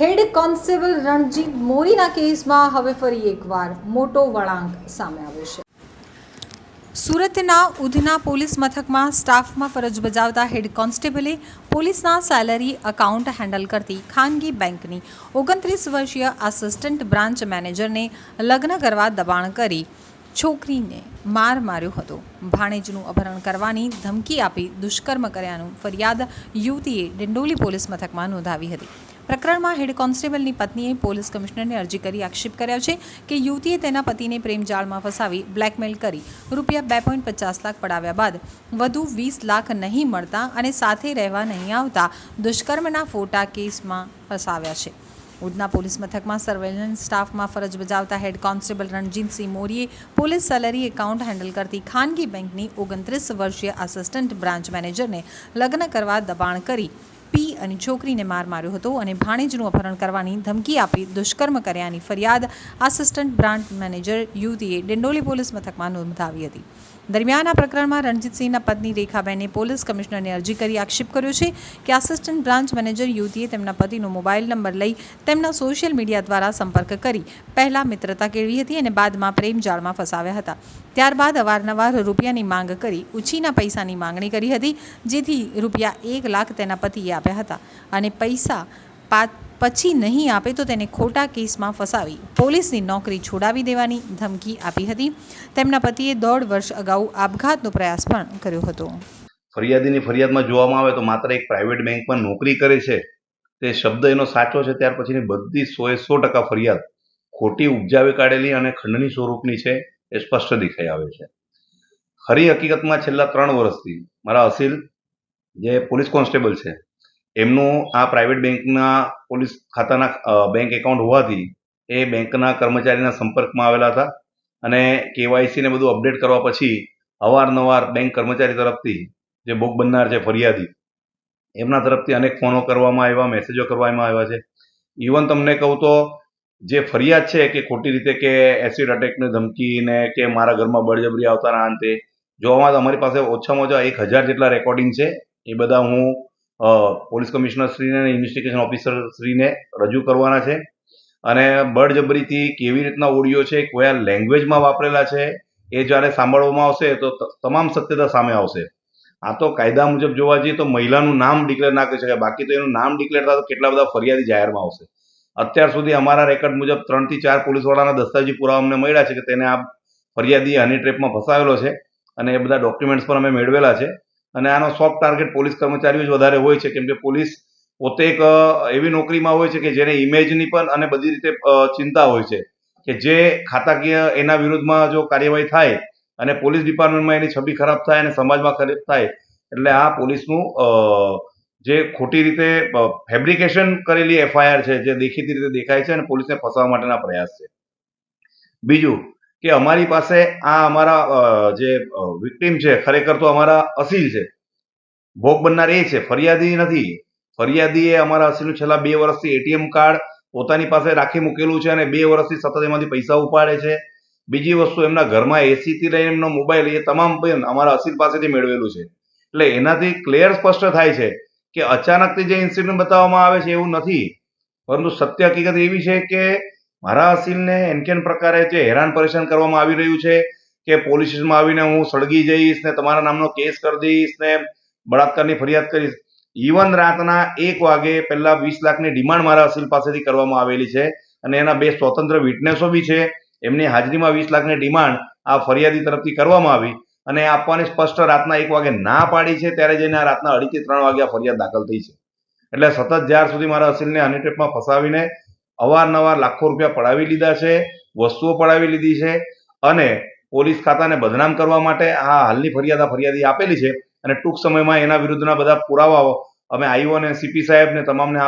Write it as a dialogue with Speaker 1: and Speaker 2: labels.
Speaker 1: Head constable Ranjit મોરીના કેસમાં હવે ફરી એકવાર મોટો વળાંક સામે આવ્યો છે. સુરતના ઉધના પોલીસ મથકમાં સ્ટાફમાં ફરજ બજાવતા હેડ કોન્સ્ટેબલે પોલીસના સેલરી એકાઉન્ટ હેન્ડલ કરતી ખાનગી બેંકની ઓગણત્રીસ વર્ષીય આસિસ્ટન્ટ બ્રાન્ચ મેનેજરને લગ્ન કરવા દબાણ કરી છોકરીને માર માર્યો હતો. ભાણેજનું અપહરણ કરવાની ધમકી આપી દુષ્કર્મ કર્યાનું ફરિયાદ યુવતીએ ડિંડોલી પોલીસ મથકમાં નોંધાવી હતી. પ્રકરણમાં હેડ કોન્સ્ટેબલની પત્નીએ પોલીસ કમિશનરને અરજી કરી આક્ષેપ કર્યો છે કે યુવતીએ તેના પતિને પ્રેમજાળમાં ફસાવી બ્લેકમેલ કરી. રૂપિયા બે પોઈન્ટ પચાસ લાખ પડાવ્યા બાદ વધુ વીસ લાખ નહીં મળતા અને સાથે રહેવા નહીં આવતા દુષ્કર્મના ફોટા કેસમાં ફસાવ્યા છે. ઉધના પોલીસ મથકમાં સર્વેલન્સ સ્ટાફમાં ફરજ બજાવતા હેડ કોન્સ્ટેબલ રણજીતસિંહ મોરીએ પોલીસ સેલરી એકાઉન્ટ હેન્ડલ કરતી ખાનગી બેંકની ઓગણત્રીસ વર્ષીય આસિસ્ટન્ટ બ્રાન્ચ મેનેજરને લગ્ન કરવા દબાણ કરી. પી અને છોકરીને માર માર્યો હતો અને ભાણેજનું અપહરણ કરવાની ધમકી આપી દુષ્કર્મ કર્યાની ફરિયાદ આસિસ્ટન્ટ બ્રાન્ચ મેનેજર યુવતીએ ડિંડોલી પોલીસ મથકમાં નોંધાવી હતી. દરમિયાન આ પ્રકરણમાં રણજીતસિંહના પત્ની રેખાબેને પોલીસ કમિશનરને અરજી કરી આક્ષેપ કર્યો છે કે આસિસ્ટન્ટ બ્રાન્ચ મેનેજર યુવતીએ તેમના પતિનો મોબાઈલ નંબર લઈ તેમના સોશિયલ મીડિયા દ્વારા સંપર્ક કરી પહેલાં મિત્રતા કેળવી હતી અને બાદમાં પ્રેમજાળમાં ફસાવ્યા હતા. ત્યારબાદ અવારનવાર રૂપિયાની માંગ કરી, ઉછીના પૈસાની માંગણી કરી હતી, જેથી રૂપિયા એક લાખ તેના પતિએ આપ્યા હતા અને પૈસા પા પછી નહીં આપે તો તેને ખોટા કેસમાં ફસાવી. પોલીસની નોકરી છોડાવી દેવાની ધમકી આપી હતી. તેમના પતિએ દોઢ વર્ષ અગાઉ આપઘાતનો પ્રયાસ પણ કર્યો હતો.
Speaker 2: ફરિયાદીની ફરિયાદમાં જોવામાં આવે તો માત્ર એક પ્રાઇવેટ બેંકમાં નોકરી કરે છે. તે શબ્દ એનો સાચો છે, ત્યાર પછીની બધી સોએ સો ટકા ફરિયાદ ખોટી ઉપજાવી કાઢેલી અને ખંડની સ્વરૂપની છે એ સ્પષ્ટ દેખાઈ આવે છે. ખરી હકીકતમાં છેલ્લા ત્રણ વર્ષથી મારા અસીલ જે પોલીસ કોન્સ્ટેબલ છે એમનું આ પ્રાઇવેટ બેંકના પોલીસ ખાતાના બેંક એકાઉન્ટ હોવાથી એ બેંકના કર્મચારીના સંપર્કમાં આવેલા હતા અને કેવાયસી ને બધું અપડેટ કરવા પછી અવારનવાર બેંક કર્મચારી તરફથી જે ભોગ બનનાર છે ફરિયાદી, એમના તરફથી અનેક ફોનો કરવામાં આવ્યા મેસેજો કરવામાં આવ્યા છે. ઇવન તમને કહું તો જે ફરિયાદ છે કે ખોટી રીતે કે એસિડ અટેકની ધમકી ને કે મારા ઘરમાં બળજબરી આવતા અંતે, જોવામાં અમારી પાસે ઓછામાં ઓછા એક હજાર જેટલા રેકોર્ડિંગ છે. એ બધા હું પોલીસ કમિશનર શ્રીને અને ઇન્વેસ્ટિગેશન ઓફિસર શ્રીને રજૂ કરવાના છે. અને બળજબરીથી કેવી રીતના ઓડિયો છે, કયા લેંગ્વેજમાં વાપરેલા છે, એ જ્યારે સાંભળવામાં આવશે તો તમામ સત્યતા સામે આવશે. આ તો કાયદા મુજબ જોવા જઈએ તો મહિલાનું નામ ડિક્લેર ના કરી શકાય. બાકી તો એનું નામ ડિક્લેર થાય તો કેટલા બધા ફરિયાદી જાહેરમાં આવશે. અત્યાર સુધી અમારા રેકોર્ડ મુજબ ત્રણથી ચાર પોલીસવાળાના દસ્તાવેજી પુરાવા અમને મળ્યા છે કે તેને આ ફરિયાદી હની ટ્રેપમાં ફસાવેલો છે. અને એ બધા ડોક્યુમેન્ટ્સ પણ અમે મેળવેલા છે. અને આનો સોફ્ટ ટાર્ગેટ પોલીસ કર્મચારીઓ જ વધારે હોય છે, કેમ કે પોલીસ પોતે એક એવી નોકરીમાં હોય છે કે જેને ઇમેજની પણ અને બધી રીતે ચિંતા હોય છે કે જે ખાતાકીય એના વિરુદ્ધમાં જો કાર્યવાહી થાય અને પોલીસ ડિપાર્ટમેન્ટમાં એની છબી ખરાબ થાય અને સમાજમાં ખરાબ થાય, એટલે આ પોલીસનું જે ખોટી રીતે ફેબ્રિકેશન કરેલી એફઆઈઆર છે, જે દેખીતી રીતે દેખાય છે અને પોલીસને ફસાવવા માટેના પ્રયાસ છે. બીજું કે અમારી પાસે આ અમારા જે વિક્ટીમ છે, ખરેખર તો અમારા અસીલ છે. ભોગ બનનાર એ છે, ફરિયાદી નથી. ફરિયાદીએ અમારા અસીલનું છેલ્લા બે વર્ષથી એટીએમ કાર્ડ પોતાની પાસે રાખી મૂકેલું છે અને બે વર્ષથી સતત એમાંથી પૈસા ઉપાડે છે. બીજી વસ્તુ, એમના ઘરમાં એસીથી લઈને એમનો મોબાઈલ એ તમામ અમારા અસીલ પાસેથી મેળવેલું છે. એટલે એનાથી ક્લિયર સ્પષ્ટ થાય છે કે અચાનકથી જે ઇન્સિડન્ટ બતાવવામાં આવે છે એવું નથી. પરંતુ સત્ય હકીકત એવી છે કે મારા અસીલને એનકેન પ્રકારે જે હેરાન પરેશાન કરવામાં આવી રહ્યું છે કે પોલીસ આવીને હું સળગી જઈશ ને તમારા નામનો કેસ કરી દઈશ ને બળાત્કારની ફરિયાદ કરીશ. ઇવન રાતના એક વાગે પહેલા વીસ લાખની ડિમાન્ડ મારા અસીલ પાસેથી કરવામાં આવેલી છે અને એના બે સ્વતંત્ર વિટનેસો બી છે. એમની હાજરીમાં વીસ લાખની ડિમાન્ડ આ ફરિયાદી તરફથી કરવામાં આવી અને આપવાની સ્પષ્ટ રાતના એક વાગે ના પાડી છે ત્યારે જઈને આ રાતના અઢીથી ત્રણ વાગે આ ફરિયાદ દાખલ થઈ છે. એટલે સતત જ્યાર સુધી મારા અસીલને હની ટ્રીપમાં ફસાવીને અવારનવાર લાખો રૂપિયા પડાવી લીધા છે, વસ્તુઓ પડાવી લીધી છે અને પોલીસ ખાતાને બદનામ કરવા માટે આ હાલની ફરિયાદ, આ ફરિયાદી આપેલી છે અને ટૂંક સમયમાં એના વિરુદ્ધના બધા પુરાવાઓ અમે આઈઓ અને સીપી સાહેબને, તમામને